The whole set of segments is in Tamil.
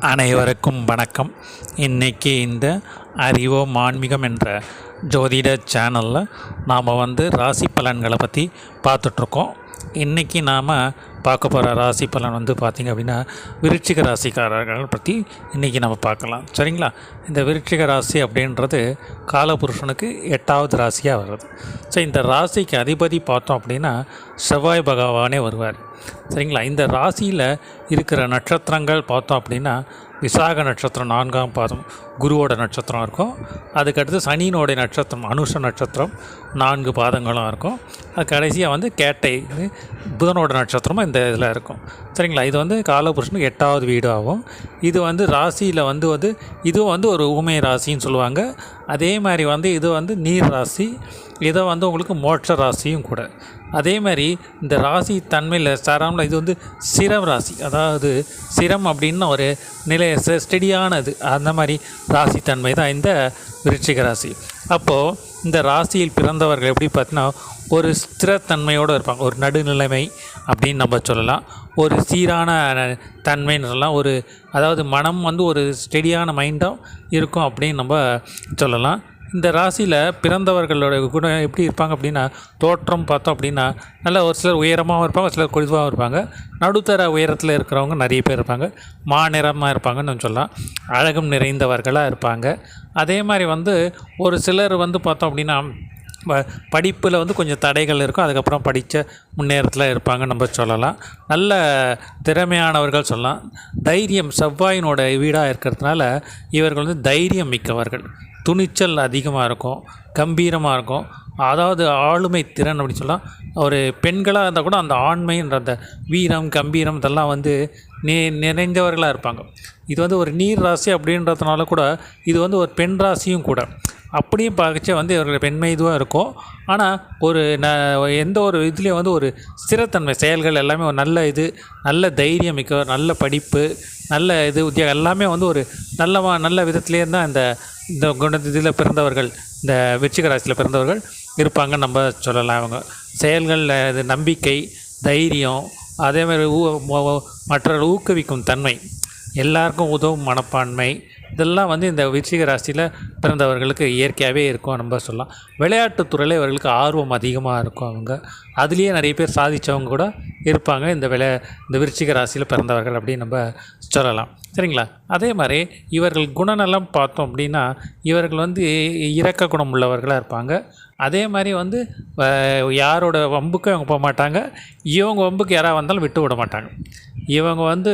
அனைவருக்கும் வணக்கம். இன்னைக்கு இந்த அறிவோ ஆன்மீகம் என்ற ஜோதிட சேனலில் நாம் வந்து ராசி பலன்களை பற்றி பார்த்துட்ருக்கோம் இன்றைக்கி நாம் பார்க்க போகிற ராசி பலன் வந்து பார்த்திங்க அப்படின்னா விருச்சிக ராசிக்காரர்கள் பற்றி இன்றைக்கி நம்ம பார்க்கலாம். சரிங்களா? இந்த விருட்சிக ராசி அப்படின்றது காலபுருஷனுக்கு எட்டாவது ராசியாக வருது. ஸோ இந்த ராசிக்கு அதிபதி பார்த்தோம் அப்படின்னா செவ்வாய் பகவானே வருவார். சரிங்களா? இந்த ராசியில் இருக்கிற நட்சத்திரங்கள் பார்த்தோம் அப்படின்னா விசாக நட்சத்திரம் நான்காம் பாதம் குருவோட நட்சத்திரம் இருக்கும். அதுக்கடுத்து சனியினோடைய நட்சத்திரம் அனுஷ நட்சத்திரம் நான்கு பாதங்களும் இருக்கும். அது கடைசியாக வந்து கேட்டை புதனோட நட்சத்திரமும் இந்த இதில் இருக்கும். சரிங்களா? இது வந்து காலபுருஷனுக்கு எட்டாவது வீடு ஆகும் இது வந்து ராசியில் வந்து வந்து இதுவும் வந்து ஒரு ஊமை ராசின்னு சொல்லுவாங்க. அதே மாதிரி வந்து இது வந்து நீர் ராசி இதை வந்து உங்களுக்கு மோட்ச ராசியும் கூட. அதே மாதிரி இந்த ராசி தன்மையில் சாராமில் இது வந்து சிரம் ராசி. அதாவது சிரம் அப்படின்னு ஒரு நிலை ஸ்டெடியானது. அந்த மாதிரி ராசி தன்மை தான் இந்த விருச்சிக ராசி. அப்போது இந்த ராசியில் பிறந்தவர்கள் எப்படி பார்த்தீங்கன்னா ஒரு ஸ்திரத்தன்மையோடு இருப்பாங்க. ஒரு நடுநிலைமை அப்படின்னு நம்ம சொல்லலாம். ஒரு சீரான தன்மைன்னு சொல்லலாம். ஒரு அதாவது மனம் வந்து ஒரு ஸ்டெடியான மைண்டாக இருக்கும் அப்படின்னு நம்ம சொல்லலாம். இந்த ராசியில் பிறந்தவர்களோட குணம் எப்படி இருப்பாங்க அப்படின்னா தோற்றம் பார்த்தோம் அப்படின்னா நல்ல ஒரு சிலர் உயரமாகவும் இருப்பாங்க ஒரு சிலர் குழுவாகவும் இருப்பாங்க. நடுத்தர உயரத்தில் இருக்கிறவங்க நிறைய பேர் இருப்பாங்க. மாநிறமாக இருப்பாங்கன்னு நம்ம சொல்லலாம். அழகும் நிறைந்தவர்களாக இருப்பாங்க. அதே மாதிரி வந்து ஒரு சிலர் வந்து பார்த்தோம் அப்படின்னா படிப்பில் வந்து கொஞ்சம் தடைகள் இருக்கும். அதுக்கப்புறம் படித்த முன்னேறத்தில் இருப்பாங்க நம்ம சொல்லலாம். நல்ல திறமையானவர்கள் சொல்லலாம். தைரியம் செவ்வாயினோட வீடாக இருக்கிறதுனால இவர்கள் வந்து தைரியம் மிக்கவர்கள். துணிச்சல் அதிகமாக இருக்கும் கம்பீரமாக இருக்கும். அதாவது ஆளுமை திறன் அப்படின்னு சொல்லலாம் ஒரு பெண்களாக இருந்தால் கூட அந்த ஆண்மைன்ற அந்த வீரம் கம்பீரம் இதெல்லாம் வந்து நே நிறைந்தவர்களாக இருப்பாங்க. இது வந்து ஒரு நீர் ராசி அப்படின்றதுனால கூட இது வந்து ஒரு பெண் ராசியும் கூட. அப்படியும் பார்க்கச்ச வந்து இவர்கள் பெண்மை இதுவாக இருக்கும் ஆனால் ஒரு ந எந்த ஒரு இதுலேயும் வந்து ஒரு ஸ்திரத்தன்மை செயல்கள் எல்லாமே ஒரு நல்ல இது நல்ல தைரியம் மிக்க நல்ல படிப்பு நல்ல இது உத்தியோகம் எல்லாமே வந்து ஒரு நல்ல நல்ல விதத்துலேயே தான் இந்த இந்த குண இதில் பிறந்தவர்கள் இந்த விருச்சிக ராசியில் பிறந்தவர்கள் இருப்பாங்கன்னு நம்ம சொல்லலாம் அவங்க. செயல்களில் இது நம்பிக்கை தைரியம் அதே மாதிரி ஊ மற்றவர்கள் ஊக்குவிக்கும் தன்மை. எல்லாருக்கும் உதவும் மனப்பான்மை. இதெல்லாம் வந்து இந்த விருச்சிக ராசியில் பிறந்தவர்களுக்கு இயற்கையாகவே இருக்கும் நம்ம சொல்லலாம். விளையாட்டுத்துறையில் இவர்களுக்கு ஆர்வம் அதிகமாக இருக்கும் அவங்க. அதுலேயே நிறைய பேர் சாதித்தவங்க கூட இருப்பாங்க. இந்த விளை இந்த விருச்சிக ராசியில் பிறந்தவர்கள் அப்படின்னு நம்ம சொல்லலாம். சரிங்களா? அதே மாதிரி இவர்கள் குணநலம் பார்த்தோம் அப்படின்னா இவர்கள் வந்து இறக்க குணம் உள்ளவர்களாக இருப்பாங்க. அதே மாதிரி வந்து யாரோட வம்புக்கும் இவங்க போக மாட்டாங்க. இவங்க வம்புக்கு யாராக வந்தாலும் விட்டு விட மாட்டாங்க. இவங்க வந்து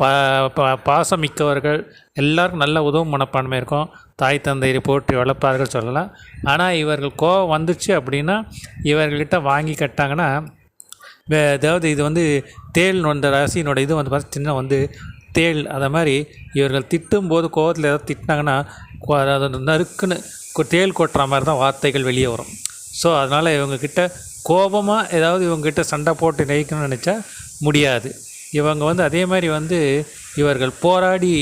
பா பா பாசம் மிக்கவர்கள் எல்லாருக்கும் நல்ல உதவும் மனப்பான்மை இருக்கும். தாய் தந்தையை போற்றி வளர்ப்பார்கள் சொல்லலாம். ஆனால் இவர்கள் கோவம் வந்துச்சு அப்படின்னா இவர்கள்கிட்ட வாங்கி கட்டாங்கன்னா அதாவது இது வந்து தேள் அந்த ராசியினோட இது வந்து பார்த்திங்கன்னா சின்ன வந்து தேள் அதை மாதிரி இவர்கள் திட்டும் போது கோவத்தில் ஏதாவது திட்டினாங்கன்னா அதாவது நறுக்குன்னு தேள் கொட்டுற மாதிரி தான் வார்த்தைகள் வெளியே வரும். ஸோ அதனால் இவங்கக்கிட்ட கோபமாக ஏதாவது இவங்ககிட்ட சண்டை போட்டு நெய்க்கணும்னு நினச்சா முடியாது. இவங்க வந்து அதே மாதிரி வந்து இவர்கள் போராடி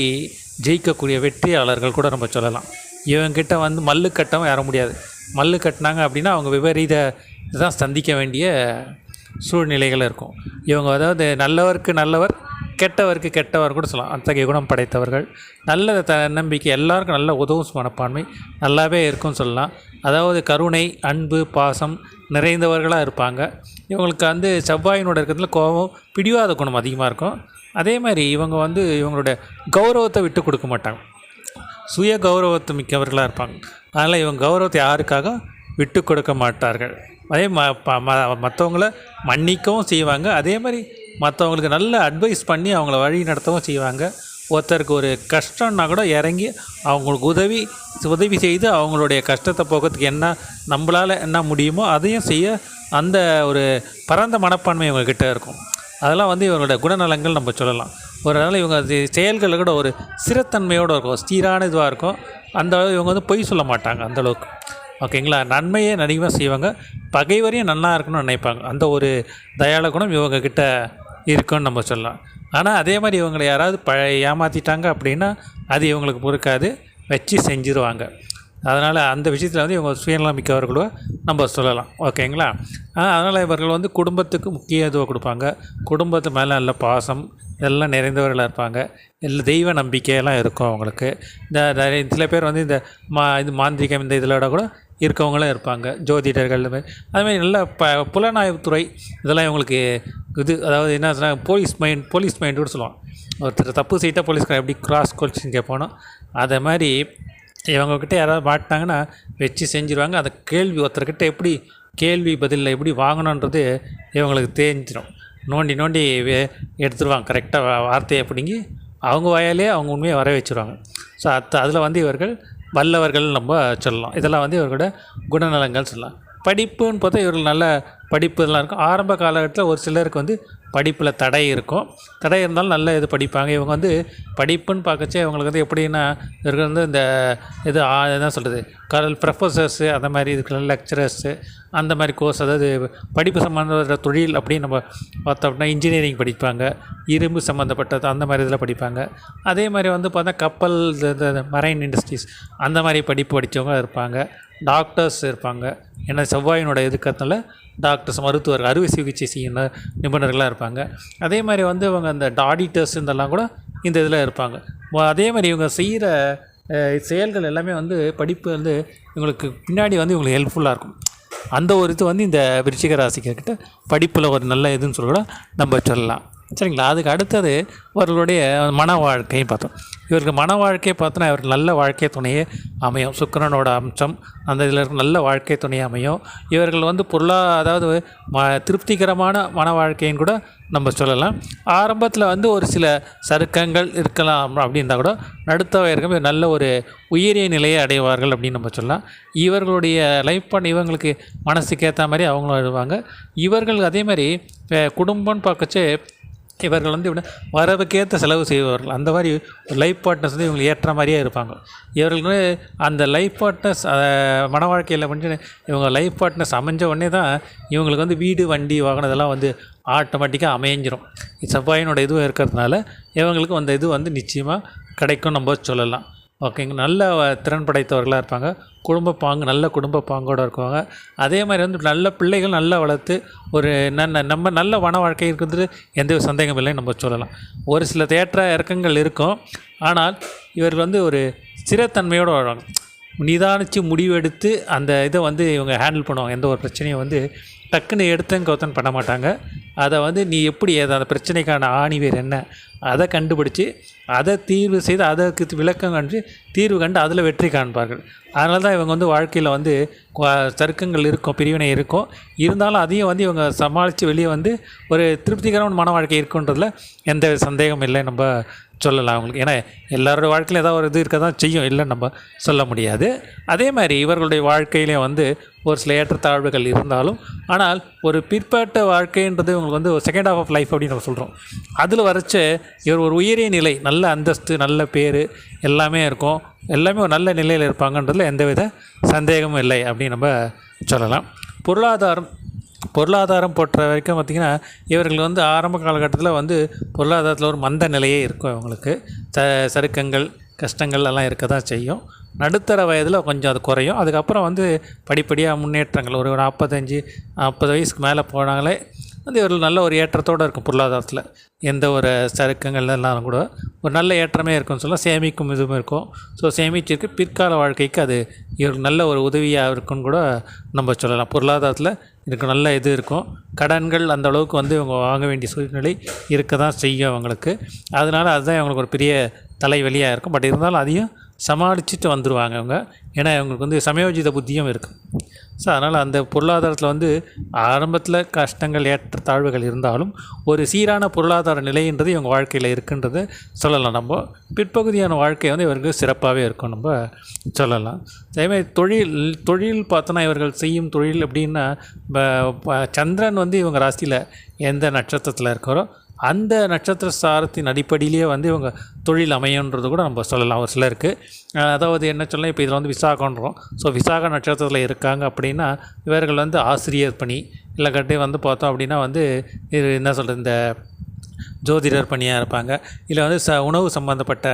ஜெயிக்கக்கூடிய வெற்றியாளர்கள் கூட நம்ம சொல்லலாம். இவங்ககிட்ட வந்து மல்லு கட்டவும் ஏற முடியாது. மல்லு கட்டினாங்க அப்படின்னா அவங்க விபரீத தான் சந்திக்க வேண்டிய சூழ்நிலைகள் இருக்கும். இவங்க அதாவது நல்லவருக்கு நல்லவர் கெட்டவருக்கு கெட்டவர் கூட சொல்லலாம். அத்தகைய குணம் படைத்தவர்கள். நல்ல தன்னம்பிக்கை எல்லாருக்கும் நல்ல உதவும் மனப்பான்மை நல்லாவே இருக்கும்னு சொல்லலாம். அதாவது கருணை அன்பு பாசம் நிறைந்தவர்களாக இருப்பாங்க. இவங்களுக்கு வந்து செவ்வாயினோட இருக்கிறதுல கோபம் பிடிவாத குணம் அதிகமாக இருக்கும். அதே மாதிரி இவங்க வந்து இவங்களோட கௌரவத்தை விட்டு கொடுக்க மாட்டாங்க. சுய கௌரவத்தை மிக்கவர்களாக இருப்பாங்க. அதனால் இவங்க கௌரவத்தை யாருக்காக விட்டு கொடுக்க மாட்டார்கள். அதே ம மற்றவங்கள மன்னிக்கவும் செய்வாங்க. அதே மாதிரி மற்றவங்களுக்கு நல்ல அட்வைஸ் பண்ணி அவங்கள வழி நடத்தவும் செய்வாங்க. ஒருத்தருக்கு ஒரு கஷ்டம்னா கூட இறங்கி அவங்களுக்கு உதவி உதவி செய்து அவங்களுடைய கஷ்டத்தை போக்கிறதுக்கு என்ன நம்மளால் என்ன முடியுமோ அதையும் செய்ய அந்த ஒரு பரந்த மனப்பான்மை இவங்கக்கிட்ட இருக்கும். அதெல்லாம் வந்து இவங்களோட குணநலங்கள் நம்ம சொல்லலாம். ஒரு நாள் இவங்க அது செயல்களில் கூட ஒரு சிறத்தன்மையோடு இருக்கும் சீரான இதுவாக இருக்கும். அந்த இவங்க வந்து பொய் சொல்ல மாட்டாங்க அந்தளவுக்கு ஓகேங்களா? நன்மையே அதிகமாக செய்வாங்க பகைவரையும் நல்லா இருக்கணும்னு நினைப்பாங்க. அந்த ஒரு தயாள குணம் இவங்கக்கிட்ட இருக்குன்னு நம்ம சொல்லலாம். ஆனால் அதே மாதிரி இவங்களை யாராவது ப ஏமாற்றிட்டாங்க அப்படின்னா அது இவங்களுக்கு பொறுக்காது. வச்சு செஞ்சுருவாங்க. அதனால் அந்த விஷயத்தில் வந்து இவங்க சுயநலம் மிக்கவர்களோ நம்ம சொல்லலாம். ஓகேங்களா? அதனால் இவர்கள் வந்து குடும்பத்துக்கு முக்கியத்துவம் கொடுப்பாங்க. குடும்பத்து மேலே நல்ல பாசம் இதெல்லாம் நிறைந்தவர்களாக இருப்பாங்க. இல்லை தெய்வ நம்பிக்கையெல்லாம் இருக்கும் அவங்களுக்கு. இந்த சில பேர் வந்து இந்த மா இது மாந்திரிகம் இந்த இதிலோட கூட இருக்கவங்களும் இருப்பாங்க ஜோதிடர்கள் இந்த மாதிரி. அதுமாதிரி நல்ல ப புலனாய்வுத்துறை இதெல்லாம் இவங்களுக்கு இது அதாவது என்ன சொன்னால் போலீஸ் மைண்ட் போலீஸ் மைண்ட் கூட சொல்லுவான் ஒருத்தர் தப்பு செய்தால் போலீஸ்கார எப்படி கிராஸ் கொஸ்டின் கேட்பானோ அதை மாதிரி இவங்கக்கிட்ட யாராவது மாட்டினாங்கன்னா வச்சு செஞ்சுருவாங்க. அந்த கேள்வி ஒருத்தர்கிட்ட எப்படி கேள்வி பதிலில் எப்படி வாங்கணுன்றது இவங்களுக்கு தெரிஞ்சிடும். நோண்டி நோண்டி வே- எடுத்துருவாங்க. கரெக்டாக வார்த்தையை பிடிங்கி அவங்க வாயாலே அவங்க உண்மையை வர வச்சுருவாங்க. ஸோ அது அதில் வந்து இவர்கள் வல்லவர்கள் நம்ம சொல்லலாம். இதெல்லாம் வந்து இவர்களோட குணநலங்கள் சொல்லலாம். படிப்புன்னு பார்த்தா இவர்கள் நல்ல படிப்பு இதெல்லாம் இருக்கும். ஆரம்ப காலகட்டத்தில் ஒரு சிலருக்கு வந்து படிப்பில் தடை இருக்கும் தடை இருந்தாலும் நல்ல இது படிப்பாங்க. இவங்க வந்து படிப்புன்னு பார்க்கச்சே இவங்களுக்கு வந்து எப்படின்னா இவர்கள் வந்து இந்த இது என்ன சொல்கிறது கல் ப்ரொஃபஸர்ஸு அந்த மாதிரி இருக்கிற லெக்சரர்ஸு அந்த மாதிரி கோர்ஸ் அதாவது படிப்பு சம்மந்தப்பட்ட தொழில் அப்படின்னு நம்ம பார்த்தோம் அப்படின்னா இன்ஜினியரிங் படிப்பாங்க இரும்பு சம்மந்தப்பட்டது அந்த மாதிரி இதில் படிப்பாங்க. அதே மாதிரி வந்து பார்த்தா கப்பல் இந்த மரைன் இண்டஸ்ட்ரீஸ் அந்த மாதிரி படிப்பு படித்தவங்க இருப்பாங்க. டாக்டர்ஸ் இருப்பாங்க. ஏன்னா செவ்வாயினோட இருக்கிறதுனால டாக்டர்ஸ் மருத்துவர் அறுவை சிகிச்சை செய்யும் நிபுணர்களாக இருப்பாங்க. அதே மாதிரி வந்து இவங்க அந்த ஆடிட்டர்ஸ் இதெல்லாம் கூட இந்த இதில் இருப்பாங்க. அதே மாதிரி இவங்க செய்கிற செயல்கள் எல்லாமே வந்து படிப்பு வந்து இவங்களுக்கு பின்னாடி வந்து இவங்களுக்கு ஹெல்ப்ஃபுல்லாக இருக்கும். அந்த ஒரு இது வந்து இந்த விருச்சிக ராசிக்கிட்ட படிப்பில் ஒரு நல்ல இதுன்னு சொல்லி கூட நம்ம சொல்லலாம். சரிங்களா? அதுக்கு அடுத்தது அவர்களுடைய மன வாழ்க்கையும் பார்த்தோம். இவருக்கு மன வாழ்க்கையை பார்த்தோன்னா இவருக்கு நல்ல வாழ்க்கை துணையே அமையும். சுக்கரனோட அம்சம் அந்த இதில் நல்ல வாழ்க்கை துணையே அமையும். இவர்கள் வந்து பொருளா அதாவது ம திருப்திகரமான மன வாழ்க்கைன்னு கூட நம்ம சொல்லலாம். ஆரம்பத்தில் வந்து ஒரு சில சருக்கங்கள் இருக்கலாம் அப்படின்னா கூட நடுத்த வயதுக்கு நல்ல ஒரு உயரிய நிலையை அடைவார்கள் அப்படின்னு நம்ம சொல்லலாம். இவர்களுடைய லைஃப் பண்ண இவங்களுக்கு மனசுக்கு ஏற்ற மாதிரி அவங்களும் வருவாங்க. இவர்கள் அதே மாதிரி குடும்பம்னு பார்க்கச்சே இவர்கள் வந்து இப்படி வரவுக்கேற்ற செலவு செய்வார்கள் அந்த மாதிரி லைஃப் பார்ட்னர்ஸ் வந்து இவங்களுக்கு ஏற்ற மாதிரியே இருப்பாங்க. இவர்களுக்கு அந்த லைஃப் பார்ட்னர்ஸ் மன வாழ்க்கையில் வந்து இவங்க லைஃப் பார்ட்னர்ஸ் அமைஞ்ச உடனே தான் இவங்களுக்கு வந்து வீடு வண்டி வாகனம் இதெல்லாம் வந்து ஆட்டோமேட்டிக்காக அமைஞ்சிரும். செவ்வாயினோட இதுவும் இருக்கிறதுனால இவங்களுக்கு அந்த இது வந்து நிச்சயமாக கிடைக்கும் நம்ம சொல்லலாம். ஓகேங்க நல்ல திறன் படைத்தவர்களாக இருப்பாங்க. குடும்ப பாங்கு நல்ல குடும்ப பாங்கோடு இருக்குவாங்க. அதே மாதிரி வந்து நல்ல பிள்ளைகள் நல்லா வளர்த்து ஒரு நன்ன நம்ம நல்ல வன வாழ்க்கை இருக்கிறது எந்த ஒரு சந்தேகம் இல்லைன்னு நம்ம சொல்லலாம். ஒரு சில தேற்ற இறக்கங்கள் இருக்கும். ஆனால் இவர்கள் வந்து ஒரு ஸ்திரத்தன்மையோடு வாழ்வாங்க. நிதானித்து முடிவெடுத்து அந்த இதை வந்து இவங்க ஹேண்டில் பண்ணுவாங்க. எந்த ஒரு பிரச்சனையும் வந்து டக்குன்னு எடுத்தங்க கௌத்தன் பண்ண மாட்டாங்க. அதை வந்து நீ எப்படி அது அந்த பிரச்சனைக்கான ஆணிவேர் என்ன? அதை கண்டுபிடிச்சி அதை தீர்வு செய்து அதற்கு விளக்கம் கண்டு தீர்வு கண்டு அதில் வெற்றி காண்பார்கள். அதனால தான் இவங்க வந்து வாழ்க்கையில் வந்து குவா- இருக்கும் பிரிவினை இருக்கும். இருந்தாலும் அதையும் வந்து இவங்க சமாளித்து வெளியே வந்து ஒரு திருப்திகரமான மன வாழ்க்கை இருக்குன்றதில் எந்த சந்தேகம் இல்லை. நம்ம சொல்லலாம் அவங்களுக்கு. ஏன்னா எல்லாரோட வாழ்க்கையில் ஏதாவது ஒரு இது இருக்க தான் செய்யும். இல்லைன்னு நம்ம சொல்ல முடியாது. அதே மாதிரி இவர்களுடைய வாழ்க்கையிலையும் வந்து ஒரு சில ஏற்றத்தாழ்வுகள் இருந்தாலும் ஆனால் ஒரு பிற்பட்ட வாழ்க்கைன்றது இவங்களுக்கு வந்து ஒரு செகண்ட் ஹாஃப் ஆஃப் லைஃப் அப்படின்னு நம்ம சொல்கிறோம் அதில் வரைச்ச இவர் ஒரு உயரிய நிலை நல்ல அந்தஸ்து நல்ல பேர் எல்லாமே இருக்கும். எல்லாமே ஒரு நல்ல நிலையில் இருப்பாங்கன்றதுல எந்தவித சந்தேகமும் இல்லை அப்படின்னு நம்ம சொல்லலாம். பொருளாதாரம் பொருளாதாரம் பொறுத்த வரைக்கும் பார்த்திங்கன்னா இவர்கள் வந்து ஆரம்ப காலகட்டத்தில் வந்து பொருளாதாரத்தில் ஒரு மந்த நிலையே இருக்கும் இவங்களுக்கு. ச சருக்கங்கள் கஷ்டங்கள் எல்லாம் இருக்க தான் செய்யும். நடுத்தர வயதில் கொஞ்சம் அது குறையும். அதுக்கப்புறம் வந்து படிப்படியாக முன்னேற்றங்கள். ஒரு நாற்பத்தஞ்சு நாற்பது வயசுக்கு மேலே போனாங்களே வந்து இவர்கள் நல்ல ஒரு ஏற்றத்தோடு இருக்கும் பொருளாதாரத்தில். எந்த ஒரு சறுக்கங்கள் எல்லாம் கூட ஒரு நல்ல ஏற்றமே இருக்கும்னு சொல்ல சேமிக்கும் இதுவும் இருக்கும். ஸோ சேமிச்சிருக்கு. பிற்கால வாழ்க்கைக்கு அது இவருக்கு நல்ல ஒரு உதவியாக இருக்கும்னு கூட நம்ம சொல்லலாம். பொருளாதாரத்தில் இதுக்கு நல்ல இது இருக்கும். கடன்கள் அந்த அளவுக்கு வந்து இவங்க வாங்க வேண்டிய சூழ்நிலை இருக்க தான் செய்யும் அவங்களுக்கு. அதனால் அதுதான் இவங்களுக்கு ஒரு பெரிய தலைவலியாக இருக்கும். பட் இருந்தாலும் அதையும் சமாளிச்சுட்டு வந்துடுவாங்க அவங்க ஏன்னா இவங்களுக்கு வந்து சமயோஜித புத்தியும் இருக்குது ஸோ அதனால் அந்த பொருளாதாரத்தில் வந்து ஆரம்பத்தில் கஷ்டங்கள் ஏற்ற தாழ்வுகள் இருந்தாலும் ஒரு சீரான பொருளாதார நிலைன்றது இவங்க வாழ்க்கையில் இருக்குன்றது சொல்லலாம். நம்ம பிற்பகுதியான வாழ்க்கை வந்து இவருக்கு சிறப்பாகவே இருக்கும். நம்ம சொல்லலாம். அதேமாதிரி தொழில் தொழில் பார்த்தோன்னா இவர்கள் செய்யும் தொழில் அப்படின்னா சந்திரன் வந்து இவங்க ராசியில் எந்த நட்சத்திரத்தில் இருக்காரோ அந்த நட்சத்திர சாரத்தின் அடிப்படையிலேயே வந்து இவங்க தொழில் அமையுன்றது கூட நம்ம சொல்லலாம். ஒரு சிலருக்கு அதாவது என்ன சொல்லலாம் இப்போ இதில் வந்து விசாகன்றோம் ஸோ விசாக நட்சத்திரத்தில் இருக்காங்க அப்படின்னா இவர்கள் வந்து ஆசிரியர் பணி இல்லை கட்டி வந்து பார்த்தோம் அப்படின்னா வந்து இது என்ன சொல்கிறது இந்த ஜோதிடர் பணியாக இருப்பாங்க. இல்லை வந்து ச உணவு சம்மந்தப்பட்ட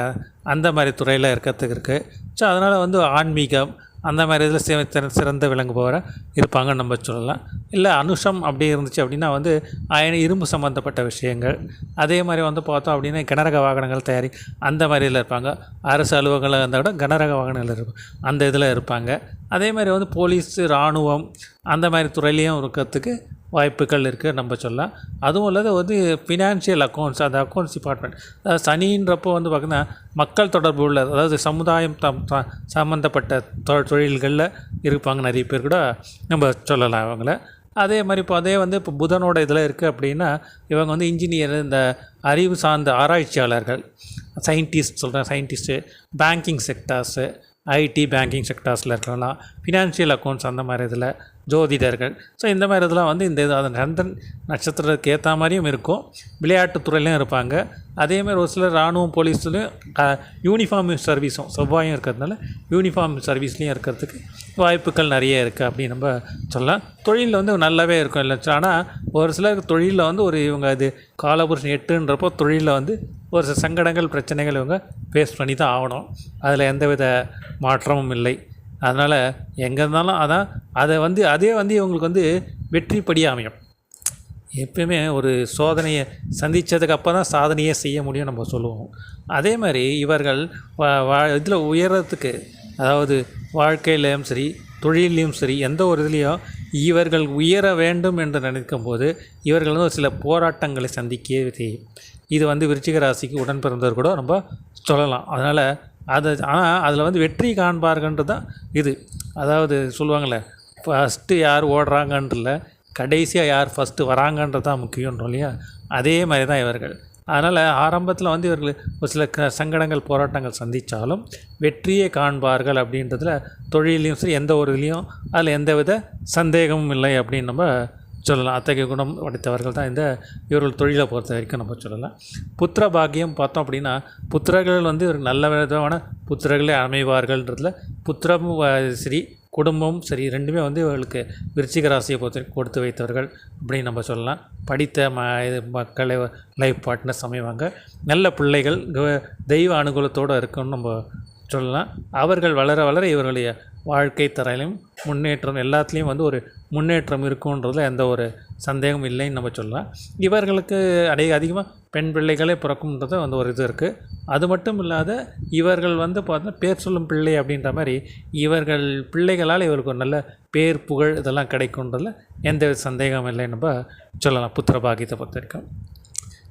அந்த மாதிரி துறையில் இருக்கிறதுக்கு இருக்குது ஸோ அதனால் வந்து ஆன்மீகம் அந்த மாதிரி இதில் சி சிறந்து விளங்குபவராக இருப்பாங்கன்னு நம்ம சொல்லலாம். இல்லை அனுஷம் அப்படி இருந்துச்சு அப்படின்னா வந்து அயன இரும்பு சம்மந்தப்பட்ட விஷயங்கள். அதே மாதிரி வந்து பார்த்தோம் அப்படின்னா கனரக வாகனங்கள் தயாரி அந்த மாதிரி இதில் இருப்பாங்க. அரசு அலுவலகங்கள் இருந்தால் கூட கனரக வாகனங்கள் இருக்கும். அந்த இதில் இருப்பாங்க. அதே மாதிரி வந்து போலீஸ் இராணுவம் அந்த மாதிரி துறையிலையும் இருக்கிறதுக்கு வாய்ப்புகள் இருக்குது நம்ம சொல்லலாம். அதுவும் இல்லாத வந்து ஃபினான்ஷியல் அக்கௌண்ட்ஸ் அந்த அக்கௌண்ட்ஸ் டிபார்ட்மெண்ட் அதாவது சனின்றப்போ வந்து பார்த்திங்கன்னா மக்கள் தொடர்பு உள்ள அதாவது சமுதாயம் தம் த- சம்மந்தப்பட்ட தொ தொழில்களில் இருப்பாங்க நிறைய பேர் கூட நம்ம சொல்லலாம் அவங்கள அதே மாதிரி இப்போ அதே வந்து இப்போ புதனோட இதில் இருக்குது அப்படின்னா இவங்க வந்து இன்ஜினியர் இந்த அறிவு சார்ந்த ஆராய்ச்சியாளர்கள் சயின்டிஸ்ட் சொல்கிறேன் scientist banking sectors IT banking செக்டார்ஸில் இருக்கலாம். ஃபினான்ஷியல் அக்கௌண்ட்ஸ் அந்த மாதிரி இதில் ஜோதிடர்கள். ஸோ இந்த மாதிரி இதெல்லாம் வந்து இந்த இது அது சந்திரன் நட்சத்திரத்துக்கு ஏற்ற மாதிரியும் இருக்கும். விளையாட்டுத் துறையிலையும் இருப்பாங்க அதேமாதிரி ஒரு சிலர் இராணுவம் போலீஸ்லையும் யூனிஃபார்ம் சர்வீஸும் செவ்வாயும் இருக்கிறதுனால யூனிஃபார்ம் சர்வீஸ்லேயும் இருக்கிறதுக்கு வாய்ப்புகள் நிறைய இருக்குது அப்படின்னு நம்ம சொல்லலாம். தொழிலில் வந்து நல்லாவே இருக்கும் இல்லை ஆனால் ஒரு சிலர் தொழிலில் வந்து ஒரு இவங்க அது காலபுருஷன் எட்டுன்றப்போ தொழிலில் வந்து ஒரு சில சங்கடங்கள் பிரச்சனைகள் இவங்க ஃபேஸ் பண்ணி தான் ஆகணும். அதில் எந்தவித மாற்றமும் இல்லை. அதனால் எங்கே இருந்தாலும் அதான் அதை வந்து அதே வந்து இவங்களுக்கு வந்து வெற்றி படியாக அமையும். எப்பயுமே ஒரு சோதனையை சந்தித்ததுக்கு அப்போ தான் சாதனையே செய்ய முடியும் நம்ம சொல்லுவோம். அதே மாதிரி இவர்கள் இதில் உயரத்துக்கு அதாவது வாழ்க்கையிலையும் சரி தொழிலையும் சரி எந்த ஒரு இதுலேயும் இவர்கள் உயர வேண்டும் என்று நினைக்கும் போது இவர்கள் வந்து ஒரு சில போராட்டங்களை சந்திக்கவே செய்யும். இது வந்து விருச்சிக ராசிக்கு உடன் பிறந்தவர் கூட நம்ம சொல்லலாம். அதனால் அது ஆனால் அதில் வந்து வெற்றி காண்பார்கள்ன்றது தான் இது. அதாவது சொல்லுவாங்கள்ல ஃபஸ்ட்டு யார் ஓடுறாங்கன்றல கடைசியாக யார் ஃபஸ்ட்டு வராங்கன்றது தான் முக்கியன்றோம் இல்லையா? அதே மாதிரி தான் இவர்கள். அதனால் ஆரம்பத்தில் வந்து இவர்கள் ஒரு சில க சங்கடங்கள் போராட்டங்கள் சந்தித்தாலும் வெற்றியை காண்பார்கள் அப்படின்றதுல தொழிலையும் சரி எந்த ஒரு இதுலேயும் அதில் எந்த வித சந்தேகமும் இல்லை அப்படின்னு நம்ம சொல்லலாம். அத்தகைய குணம் படைத்தவர்கள் தான் இந்த இவர்கள் தொழிலை பொறுத்த வரைக்கும் நம்ம சொல்லலாம். புத்திர பாக்கியம் பார்த்தோம் அப்படின்னா புத்திரர்கள் வந்து ஒரு நல்ல விதமான புத்திரர்களே அமைவார்கள்ன்றதுல புத்திரமும் சரி குடும்பமும் சரி ரெண்டுமே வந்து இவர்களுக்கு விருச்சிக ராசியை பொறுத்த கொடுத்து வைத்தவர்கள் அப்படின்னு நம்ம சொல்லலாம். படித்த ம இது மக்களை லைஃப் பார்ட்னர்ஸ் அமைவாங்க நல்ல பிள்ளைகள் தெய்வ அனுகூலத்தோடு இருக்குன்னு நம்ம சொல்லலாம். அவர்கள் வளர வளர இவர்களுடைய வாழ்க்கை தரையிலும் முன்னேற்றம் எல்லாத்துலேயும் வந்து ஒரு முன்னேற்றம் இருக்குன்றதில் எந்த ஒரு சந்தேகம் இல்லைன்னு நம்ம சொல்லலாம். இவர்களுக்கு அடைய அதிகமாக பெண் பிள்ளைகளே பிறக்கும்ன்றது வந்து ஒரு இது இருக்குது அது மட்டும் இல்லாத இவர்கள் வந்து பார்த்தா பேர் சொல்லும் பிள்ளை அப்படின்ற மாதிரி இவர்கள் பிள்ளைகளால் இவருக்கு ஒரு நல்ல பேர் புகழ் இதெல்லாம் கிடைக்குன்றதில் எந்த சந்தேகமும் இல்லைன்னு நம்ம சொல்லலாம். புத்திர பாகியத்தை பொறுத்த வரைக்கும்.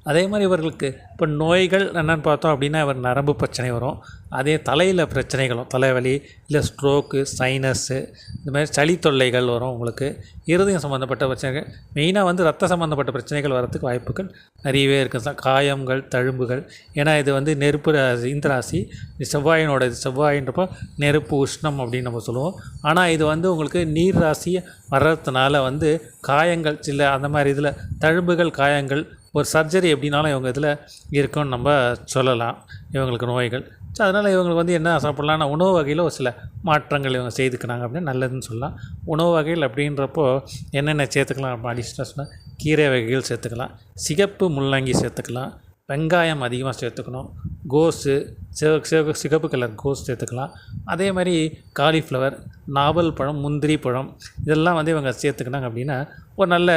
அதே மாதிரி இவர்களுக்கு இப்போ நோய்கள் என்னென்னு பார்த்தோம் அப்படின்னா இவர் நரம்பு பிரச்சனை வரும். அதே தலையில் பிரச்சனைகளும் தலைவலி இல்லை ஸ்ட்ரோக்கு சைனஸ்ஸு இந்த மாதிரி சளி தொல்லைகள் வரும் உங்களுக்கு. இருதயம் சம்மந்தப்பட்ட பிரச்சனைகள் மெயினாக வந்து ரத்த சம்மந்தப்பட்ட பிரச்சனைகள் வரத்துக்கு வாய்ப்புகள் நிறையவே இருக்குது. ச- காயங்கள் தழும்புகள். ஏன்னா இது வந்து நெருப்பு ராசி இந்த ராசி செவ்வாயினோட இது செவ்வாயின்றப்போ நெருப்பு உஷ்ணம் அப்படின்னு நம்ம சொல்லுவோம். ஆனால் இது வந்து உங்களுக்கு நீர் ராசி வர்றதுனால வந்து காயங்கள் சில அந்த மாதிரி இதில் தழும்புகள் காயங்கள் ஒரு சர்ஜரி எப்படினாலும் இவங்க இதில் இருக்கும்னு நம்ம சொல்லலாம். இவங்களுக்கு நோய்கள். ஸோ அதனால் இவங்களுக்கு வந்து என்ன சாப்பிட்லாம்னா உணவு வகையில் ஒரு சில மாற்றங்கள் இவங்க செய்துக்கிறாங்க அப்படின்னு நல்லதுன்னு சொல்லலாம். உணவு வகைகள் அப்படின்றப்போ என்னென்ன சேர்த்துக்கலாம்? அடிஷ்னல் சொன்னால் கீரை வகைகள் சேர்த்துக்கலாம். சிகப்பு முள்ளங்கி சேர்த்துக்கலாம். வெங்காயம் அதிகமாக சேர்த்துக்கணும். கோஸு சிவ சிவ சிகப்பு கலர் கோஸ் சேர்த்துக்கலாம். அதே மாதிரி காலிஃப்ளவர் நாவல் பழம் முந்திரி பழம் இதெல்லாம் வந்து இவங்க சேர்த்துக்கினாங்க அப்படின்னா ஒரு நல்ல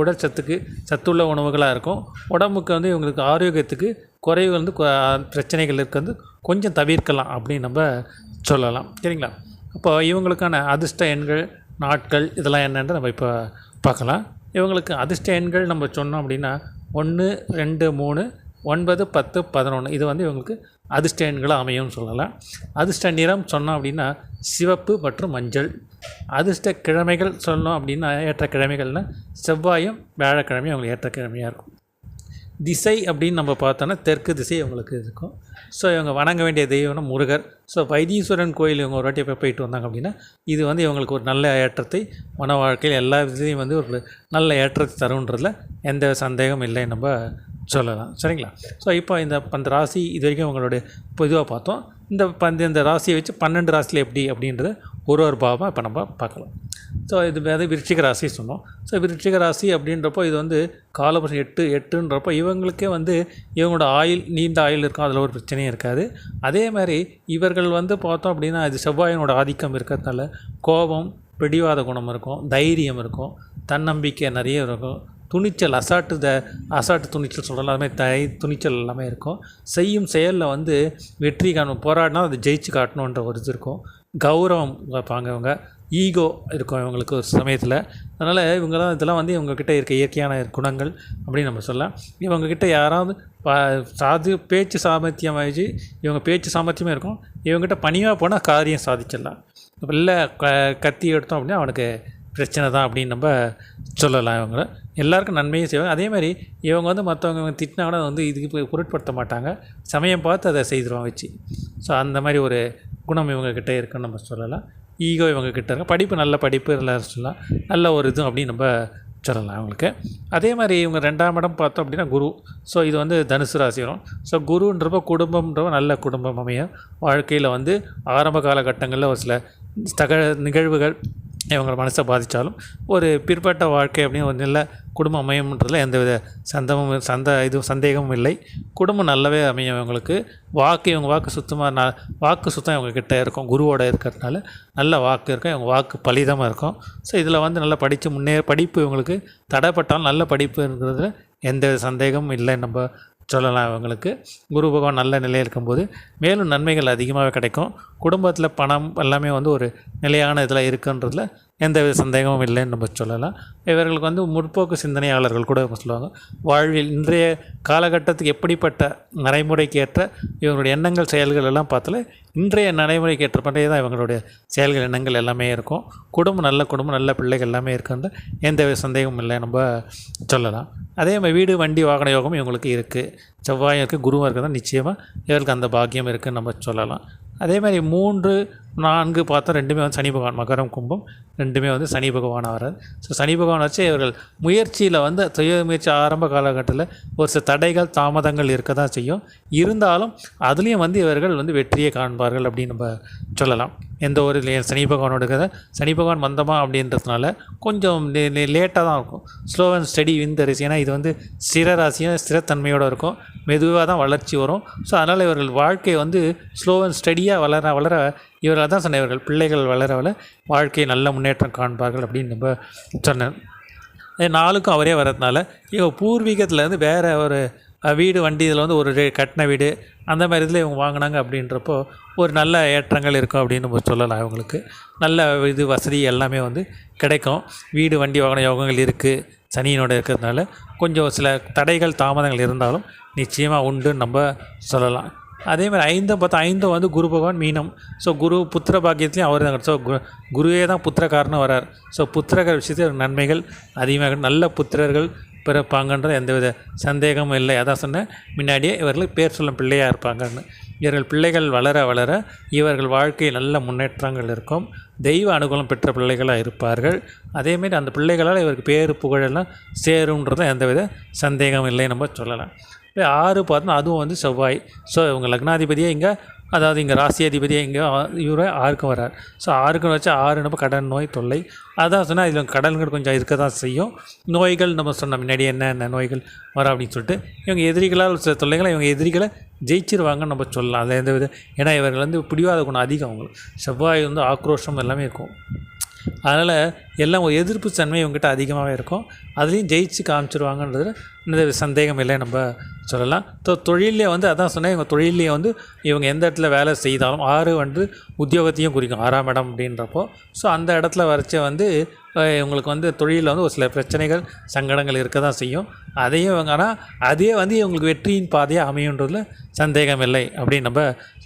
உடல் சத்துக்கு சத்துள்ள உணவுகளாக இருக்கும். உடம்புக்கு வந்து இவங்களுக்கு ஆரோக்கியத்துக்கு குறைவு வந்து பிரச்சனைகள் பிரச்சனைகள் இருக்கிறது கொஞ்சம் தவிர்க்கலாம் அப்படின்னு நம்ம சொல்லலாம். சரிங்களா? அப்போ இவங்களுக்கான அதிர்ஷ்ட எண்கள் நாட்கள் இதெல்லாம் என்னென்று நம்ம இப்போ பார்க்கலாம். இவங்களுக்கு அதிர்ஷ்ட எண்கள் நம்ம சொன்னோம் அப்படின்னா ஒன்று ரெண்டு மூணு ஒன்பது பத்து பதினொன்று இது வந்து இவங்களுக்கு அதிர்ஷ்டன்களாக அமையும்னு சொல்லலாம். அதிர்ஷ்ட நிறம் சொன்னோம் அப்படின்னா சிவப்பு மற்றும் மஞ்சள். அதிர்ஷ்ட கிழமைகள் சொன்னோம் அப்படின்னா ஏற்ற கிழமைகள்னால் செவ்வாயும் வியாழக்கிழமையும் அவங்களுக்கு ஏற்ற கிழமையாக இருக்கும். திசை அப்படின்னு நம்ம பார்த்தோன்னா தெற்கு திசை அவங்களுக்கு இருக்கும். ஸோ இவங்க வணங்க வேண்டிய தெய்வம்னா முருகர். ஸோ வைத்தீஸ்வரன் கோயில் இவங்க ஒரு வாட்டி போய் போயிட்டு வந்தாங்க அப்படின்னா இது வந்து இவங்களுக்கு ஒரு நல்ல ஏற்றத்தை மன வாழ்க்கையில் எல்லா விதத்தையும் வந்து ஒரு நல்ல ஏற்றத்தை தருன்றதில் எந்த சந்தேகம் இல்லை நம்ம சொல்லலாம். சரிங்களா? ஸோ இப்போ இந்த அந்த ராசி இது வரைக்கும் உங்களுடைய பொதுவாக பார்த்தோம். இந்த பந்த இந்த ராசியை வச்சு பன்னெண்டு ராசியில் எப்படி அப்படின்றத ஒரு ஒரு பாவமாக இப்போ நம்ம பார்க்கலாம். ஸோ இது வந்து விருச்சிக ராசி சொன்னோம். ஸோ விருச்சிக ராசி அப்படின்றப்போ இது வந்து காலபுருஷன் எட்டு எட்டுன்றப்போ இவங்களுக்கே வந்து இவங்களோட ஆயில் நீண்ட ஆயில் இருக்கும். அதில் ஒரு பிரச்சனையும் இருக்காது. அதே மாதிரி இவர்கள் வந்து பார்த்தோம் அப்படின்னா இது செவ்வாயினோட ஆதிக்கம் இருக்கிறதுனால கோபம் பிடிவாத குணம் இருக்கும் தைரியம் இருக்கும் தன்னம்பிக்கை நிறைய இருக்கும். துணிச்சல் அசாட்டு த அசாட்டு துணிச்சல் சொல்கிறோம் எல்லாமே தை துணிச்சல் எல்லாமே இருக்கும். செய்யும் செயலில் வந்து வெற்றி காணும் போராடினா அதை ஜெயிச்சு காட்டணுன்ற ஒரு இது இருக்கும். கௌரவம் வைப்பாங்க இவங்க ஈகோ இருக்கும் இவங்களுக்கு ஒரு சமயத்தில். அதனால் இவங்கெல்லாம் இதெல்லாம் வந்து இவங்கக்கிட்ட இருக்க இயற்கையான குணங்கள் அப்படின்னு நம்ம சொல்லலாம். இவங்கக்கிட்ட யாராவது பா சாது பேச்சு சாமர்த்தியம் ஆயிடுச்சு இவங்க பேச்சு சாமர்த்தியமே இருக்கும். இவங்ககிட்ட பணியாக போனால் காரியம் சாதிச்சிடலாம். இல்லை க கத்தி எடுத்தோம் அப்படின்னா அவனுக்கு பிரச்சனை தான் அப்படின்னு நம்ம சொல்லலாம் இவங்களை. எல்லாருக்கும் நன்மையும் செய்வாங்க. அதே மாதிரி இவங்க வந்து மற்றவங்க திட்டினா கூட வந்து இதுக்கு போய் பொருட்படுத்த மாட்டாங்க. சமயம் பார்த்து அதை செய்திருவாங்க வச்சு. ஸோ அந்த மாதிரி ஒரு குணம் இவங்கக்கிட்ட இருக்குன்னு நம்ம சொல்லலாம். ஈகோ இவங்கக்கிட்ட இருக்கும் படிப்பு நல்ல படிப்பு இல்லை சொல்லலாம். நல்ல ஒரு இதுவும் அப்படின்னு நம்ம சொல்லலாம் அவங்களுக்கு. அதே மாதிரி இவங்க ரெண்டாம் இடம் பார்த்தோம் அப்படின்னா குரு. ஸோ இது வந்து தனுசு ராசி வரும். ஸோ குருன்றப்ப குடும்பம்ன்றப்ப நல்ல குடும்பம் அமையும். வாழ்க்கையில் வந்து ஆரம்ப காலகட்டங்களில் ஒரு சில தக நிகழ்வுகள் இவங்க மனசை பாதித்தாலும் ஒரு பிற்பட்ட வாழ்க்கை அப்படின்னு ஒரு நல்ல குடும்பம் அமையும்ன்றதுல எந்த வித சந்தமும் சந்த இது சந்தேகமும் இல்லை. குடும்பம் நல்லாவே அமையும் இவங்களுக்கு. வாக்கு இவங்க வாக்கு சுத்தமாக ந வாக்கு சுத்தம் இவங்க கிட்டே இருக்கும். குருவோட இருக்கிறதுனால நல்ல வாக்கு இருக்கும். இவங்க வாக்கு பலிதமாக இருக்கும். ஸோ இதில் வந்து நல்லா படித்து முன்னே படிப்பு இவங்களுக்கு தடைப்பட்டாலும் நல்ல படிப்புங்கிறதுல எந்த சந்தேகமும் இல்லை. நம்ம சொல்லலாம் இவங்களுக்கு குரு பகவான் நல்ல நிலையில் இருக்கும்போது மேலும் நன்மைகள் அதிகமாகவே கிடைக்கும். குடும்பத்தில் பணம் எல்லாமே வந்து ஒரு நிலையான இதில் இருக்குன்றதில் எந்த வித சந்தேகமும் இல்லைன்னு நம்ம சொல்லலாம். இவர்களுக்கு வந்து முற்போக்கு சிந்தனையாளர்கள் கூட சொல்லுவாங்க. வாழ்வில் இன்றைய காலகட்டத்துக்கு எப்படிப்பட்ட நடைமுறைக்கு ஏற்ற இவங்களுடைய எண்ணங்கள் செயல்கள் எல்லாம் பார்த்தாலே இன்றைய நடைமுறைக்கு ஏற்றப்பட்டே தான் இவங்களுடைய செயல்கள் எண்ணங்கள் எல்லாமே இருக்கும். குடும்பம் நல்ல குடும்பம் நல்ல பிள்ளைகள் எல்லாமே இருக்குன்ற எந்த வித சந்தேகமும் இல்லை நம்ம சொல்லலாம். அதே மாதிரி வீடு வண்டி வாகன யோகம் இவங்களுக்கு இருக்குது செவ்வாயும் இருக்குது குருவும் இருக்குது தான் நிச்சயமாக இவர்களுக்கு அந்த பாக்கியம் இருக்குதுன்னு நம்ம சொல்லலாம். அதே மாதிரி மூன்று நான்கு பார்த்தா ரெண்டுமே வந்து சனி பகவான் மகரம் கும்பம். ரெண்டுமே வந்து சனி பகவான் ஆகிறார் ஸோ சனி பகவான் வச்சு இவர்கள் முயற்சியில் வந்து சுய முயற்சி ஆரம்ப காலகட்டத்தில் ஒரு சில தடைகள் தாமதங்கள் இருக்க தான் செய்யும். இருந்தாலும் அதுலேயும் வந்து இவர்கள் வந்து வெற்றியை காண்பார்கள் அப்படின்னு நம்ம சொல்லலாம். எந்த ஒரு லே- சனி பகவானோட கதை சனி பகவான் மந்தமா அப்படின்றதுனால கொஞ்சம் லேட்டாக தான் இருக்கும். ஸ்லோ அண்ட் ஸ்டடி வின் தரிசி ஏன்னா இது வந்து ஸ்திரராசியும் ஸ்திரத்தன்மையோடு இருக்கும். மெதுவாக தான் வளர்ச்சி வரும். ஸோ அதனால் இவர்கள் வாழ்க்கை வந்து ஸ்லோ அண்ட் ஸ்டடியாக வளர வளர இவர்கள் தான் சொன்னேன் இவர்கள் பிள்ளைகள் வளர வளர வாழ்க்கையை நல்ல முன்னேற்றம் காண்பார்கள் அப்படின்னு நம்ம சொன்னேன். நாளுக்கும் அவரே வர்றதுனால இவங்க பூர்வீகத்தில் இருந்து வேறு ஒரு வீடு வண்டி இதில் வந்து ஒரு கட்டின வீடு அந்த மாதிரி இதில் இவங்க வாங்கினாங்க அப்படின்றப்போ ஒரு நல்ல ஏற்றங்கள் இருக்கும் அப்படின்னு நம்ம சொல்லலாம் அவங்களுக்கு நல்ல இது வசதி எல்லாமே வந்து கிடைக்கும். வீடு வண்டி வாங்கின யோகங்கள் இருக்குது சனியினோட இருக்கிறதுனால. கொஞ்சம் சில தடைகள் தாமதங்கள் இருந்தாலும் நிச்சயமாக உண்டுன்னு நம்ம சொல்லலாம். அதே மாதிரி ஐந்தும் பார்த்தா ஐந்தும் வந்து குரு பகவான் மீனம். ஸோ குரு புத்திர பாக்கியத்துலேயும் அவர் தான். ஸோ குரு குருவே தான் புத்திரக்காரன்னு வரார் ஸோ புத்திரர்கள் விஷயத்தில் நன்மைகள் அதிகமாக நல்ல புத்திரர்கள் பிறப்பாங்கன்ற எந்தவித சந்தேகமும் இல்லை. அதான் சொன்னேன். முன்னாடியே இவர்கள் பேர் சொல்லும் பிள்ளையாக இருப்பாங்கன்னு. இவர்கள் பிள்ளைகள் வளர வளர இவர்கள் வாழ்க்கையில் நல்ல முன்னேற்றங்கள் இருக்கும். தெய்வ அனுகூலம் பெற்ற பிள்ளைகளாக இருப்பார்கள். அதேமாரி அந்த பிள்ளைகளால் இவருக்கு பேர் புகழெல்லாம் சேரும்ன்றதும் எந்தவித சந்தேகம் இல்லை நம்ம சொல்லலாம். இப்போ ஆறு பார்த்தோன்னா அதுவும் வந்து செவ்வாய். ஸோ இவங்க லக்னாதிபதியே இங்கே அதாவது இங்கே ராசியாதிபதியே இங்கே இவரை ஆறுக்கு வரார் ஸோ ஆறுக்கும் வச்சா ஆறு நம்ம கடன் நோய் தொல்லை. அதான் சொன்னால் இதில் கடன்கள் கொஞ்சம் இருக்க தான் செய்யும். நோய்கள் நம்ம சொன்ன முன்னாடி என்னென்ன நோய்கள் வரும் அப்படின்னு சொல்லிட்டு இவங்க எதிரிகளால் சில தொல்லைகளை இவங்க எதிரிகளை ஜெயிச்சிருவாங்கன்னு நம்ம சொல்லலாம். அதில் எந்த வித ஏன்னா இவர்கள் வந்து பிடிவாத குணம் அதிகம் அவங்களுக்கு. செவ்வாய் வந்து ஆக்ரோஷம் எல்லாமே இருக்கும். அதனால் எல்லாம் எதிர்ப்பு தன்மை இவங்ககிட்ட அதிகமாகவே இருக்கும். அதுலேயும் ஜெயிச்சு காமிச்சிருவாங்கன்றது சந்தேகம் இல்லை நம்ம சொல்லலாம். ஸோ தொழிலே வந்து அதான் சொன்னேன் இவங்க தொழிலே வந்து இவங்க எந்த இடத்துல வேலை செய்தாலும் ஆறு வந்து உத்தியோகத்தையும் குறிக்கும் ஆறாம் இடம் அப்படின்றப்போ. ஸோ அந்த இடத்துல வரைச்ச வந்து இவங்களுக்கு வந்து தொழிலில் வந்து ஒரு சில பிரச்சனைகள் சங்கடங்கள் இருக்க தான் செய்யும். அதையும் இவங்க ஆனால் அதே வந்து இவங்களுக்கு வெற்றியின் பாதையாக அமையுன்றதில் சந்தேகம் இல்லை அப்படின்னு நம்ம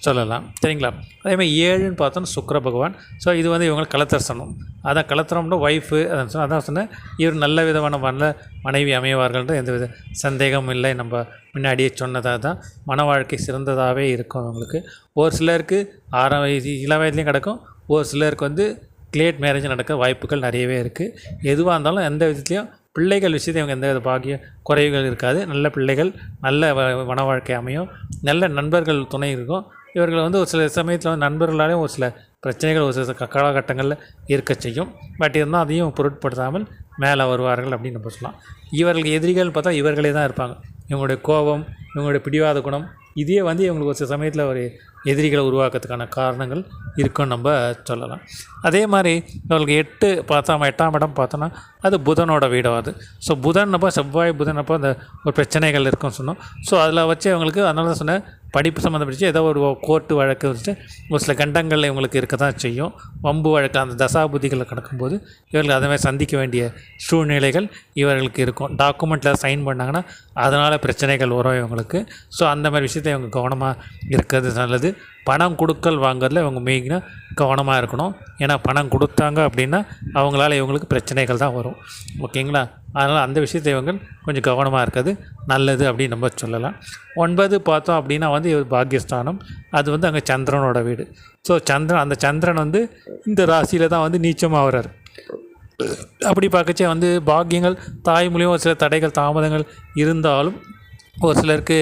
சொல்லலாம். சரிங்களா? அதே மாதிரி ஏழுன்னு பார்த்தோன்னா சுக்கிர பகவான். ஸோ இது வந்து இவங்க கலத்தரசனம். அதான் கலத்தரம்னா ஒய்ஃபு அதான் சொன்ன அதான் சொன்னேன் இவர் நல்ல விதமான நல்ல மனைவி அமைவார்கள்ன்ற எந்த வித சந்தேகம் இல்லை. நம்ம முன்னாடியே சொன்னதாக தான் மன வாழ்க்கை சிறந்ததாகவே இருக்கும் அவங்களுக்கு. ஒரு சிலருக்கு ஆறாம் வயது இளம் வயதுலேயும் கிடக்கும். ஒரு சிலருக்கு வந்து லேட் மேரேஜ் நடக்க வாய்ப்புகள் நிறையவே இருக்குது எதுவாக இருந்தாலும் எந்த விதத்துலையும் பிள்ளைகள் விஷயத்தை இவங்க எந்த வித பாக்கிய குறைவுகள் இருக்காது. நல்ல பிள்ளைகள் நல்ல வ- வாழ்க்கை அமையும். நல்ல நண்பர்கள் துணை இருக்கும். இவர்கள் வந்து ஒரு சில சமயத்தில் வந்து நண்பர்களாலேயும் ஒரு சில பிரச்சனைகள் ஒரு சில க- காலகட்டங்களில் இருக்க செய்யும். பட் இருந்தால் அதையும் பொருட்படுத்தாமல் மேலே வருவார்கள் அப்படின்னு நம்ம சொல்லலாம். இவர்களுக்கு எதிரிகள் பார்த்தா இவர்களே தான் இருப்பாங்க. இவங்களுடைய கோபம் இவங்களுடைய பிடிவாத குணம் இதே வந்து இவங்களுக்கு ஒரு சில சமயத்தில் ஒரு எதிரிகளை உருவாக்கிறதுக்கான காரணங்கள் இருக்குன்னு நம்ம சொல்லலாம். அதே மாதிரி இவங்களுக்கு எட்டு பார்த்தா எட்டாம் இடம் பார்த்தோன்னா அது புதனோட வீடாக அது. ஸோ புதன் அப்போ செவ்வாய் புதன் அப்போ அந்த ஒரு பிரச்சனைகள் இருக்குன்னு சொன்னோம். ஸோ அதில் வச்சு அவங்களுக்கு அதனால தான் சொன்னேன் படிப்பு சம்மந்தப்பட்டு ஏதோ ஒரு கோர்ட்டு வழக்கு வச்சுட்டு ஒரு சில கண்டங்கள் இவங்களுக்கு இருக்க தான் செய்யும். வம்பு வழக்கு அந்த தசாபுதிகளை கடக்கும்போது இவர்கள் அதை மாதிரி சந்திக்க வேண்டிய சூழ்நிலைகள் இவர்களுக்கு இருக்கும். டாக்குமெண்ட்டில் சைன் பண்ணாங்கன்னா அதனால் பிரச்சனைகள் வரும் இவங்களுக்கு. ஸோ அந்த மாதிரி விஷயத்தை இவங்க கவனமாக இருக்கிறது நல்லது. பணம் கொடுக்கல் வாங்குறதுல இவங்க மெயினாக கவனமாக இருக்கணும். ஏன்னா பணம் கொடுத்தாங்க அப்படின்னா அவங்களால இவங்களுக்கு பிரச்சனைகள் தான் வரும். ஓகேங்களா? அதனால் அந்த விஷயத்தை இவங்க கொஞ்சம் கவனமாக இருக்கிறது நல்லது அப்படின்னு நம்ம சொல்லலாம். ஒன்பது பார்த்தோம் அப்படின்னா வந்து பாக்கியஸ்தானம் அது வந்து அங்கே சந்திரனோட வீடு. ஸோ சந்திரன் அந்த சந்திரன் வந்து இந்த ராசியில் தான் வந்து நீச்சமாகிறார் அப்படி பார்க்கச்சே வந்து பாக்கியங்கள் தாய் மூலியமாக சில தடைகள் தாமதங்கள் இருந்தாலும் ஒரு சிலருக்கு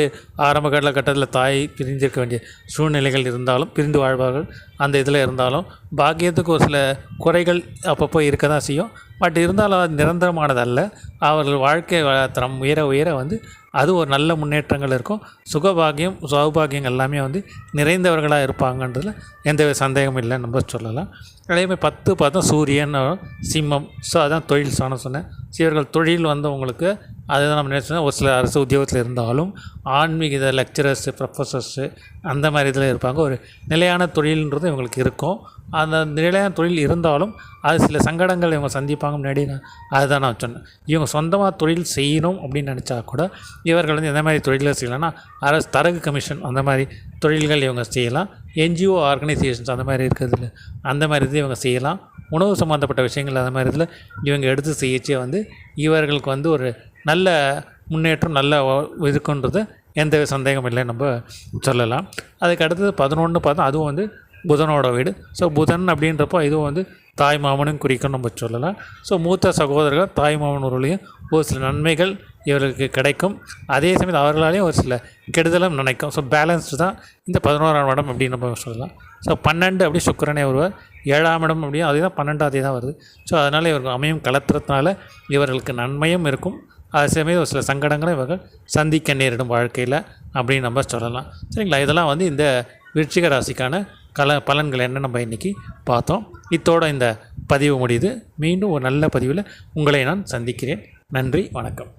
ஆரம்ப காலகட்டத்தில் தாய் பிரிஞ்சிருக்க வேண்டிய சூழ்நிலைகள் இருந்தாலும் பிரிந்து வாழ்வார்கள் அந்த இதில் இருந்தாலும் பாக்கியத்துக்கு ஒரு சில குறைகள் அப்பப்போ இருக்க தான் செய்யும். பட் இருந்தாலும் அது நிரந்தரமானதல்ல. அவர்கள் வாழ்க்கை தரம் உயர உயர வந்து அது ஒரு நல்ல முன்னேற்றங்கள் இருக்கும். சுகபாகியம் சௌபாகியம் எல்லாமே வந்து நிறைந்தவர்களாக இருப்பாங்கன்றதில் எந்த சந்தேகமும் இல்லைன்னு நம்ம சொல்லலாம். அதேமாதிரி பத்து பார்த்தா சூரியன் சிம்மம். ஸோ அதான் தொழில் சாணம் சொன்னேன். இவர்கள் தொழில் வந்தவங்களுக்கு அதுதான் நம்ம நினைச்சோம் ஒரு சில அரசு உத்தியோகத்தில் இருந்தாலும் ஆன்மீக லெக்சரர்ஸு ப்ரொஃபஸர்ஸு அந்த மாதிரி இதில் இருப்பாங்க. ஒரு நிலையான தொழில்ன்றது இவங்களுக்கு இருக்கும். அந்த நிலையான தொழில் இருந்தாலும் அது சில சங்கடங்கள் இவங்க சந்திப்பாங்க முன்னாடி நான் அதுதான் நான் சொன்னேன். இவங்க சொந்தமாக தொழில் செய்யணும் அப்படின்னு நினச்சா கூட இவர்கள் வந்து எந்த மாதிரி தொழிலில் செய்யலாம்னா அரசு தரகு கமிஷன் அந்த மாதிரி தொழில்கள் இவங்க செய்யலாம். என்ஜிஓ ஆர்கனைசேஷன்ஸ் அந்த மாதிரி இருக்கிறதுல அந்த மாதிரி இது இவங்க செய்யலாம். உணவு சம்மந்தப்பட்ட விஷயங்கள் அந்த மாதிரி இதில் இவங்க எடுத்து செய்யச்சே வந்து இவர்களுக்கு வந்து ஒரு நல்ல முன்னேற்றம் நல்ல இருக்குன்றது எந்த சந்தேகம் இல்லை நம்ம சொல்லலாம். அதுக்கு அடுத்தது பதினொன்று பார்த்தா அதுவும் வந்து புதனோட வீடு. ஸோ புதன் அப்படின்றப்போ இதுவும் வந்து தாய் மாமனும் குறிக்கும் நம்ம சொல்லலாம். ஸோ மூத்த சகோதரர்கள் தாய் மாமன் உருளையும் ஒரு சில நன்மைகள் இவர்களுக்கு கிடைக்கும். அதே சமயம் அவர்களாலேயும் ஒரு சில கெடுதலும் நினைக்கும். ஸோ பேலன்ஸ்டு தான் இந்த பதினோராம் இடம் அப்படின்னு நம்ம சொல்லலாம். ஸோ பன்னெண்டு அப்படி சுக்கரனே வருவார் ஏழாம் இடம் அப்படியும் அதே தான் பன்னெண்டாம் தேதி தான் வருது. ஸோ அதனால் இவருக்கு அமையும் கலத்துறதுனால இவர்களுக்கு நன்மையும் இருக்கும். அதே சமயம் ஒரு சில சங்கடங்களும் இவர்கள் சந்திக்க நேரிடும் வாழ்க்கையில் அப்படின்னு நம்ம சொல்லலாம். சரிங்களா? இதெல்லாம் வந்து இந்த விருச்சிக ராசிக்கான கல பலன்கள் என்ன நம்ம இன்றைக்கி பார்த்தோம். இத்தோட இந்த பதிவு முடியுது. மீண்டும் ஒரு நல்ல பதிவில் உங்களை நான் சந்திக்கிறேன். நன்றி வணக்கம்.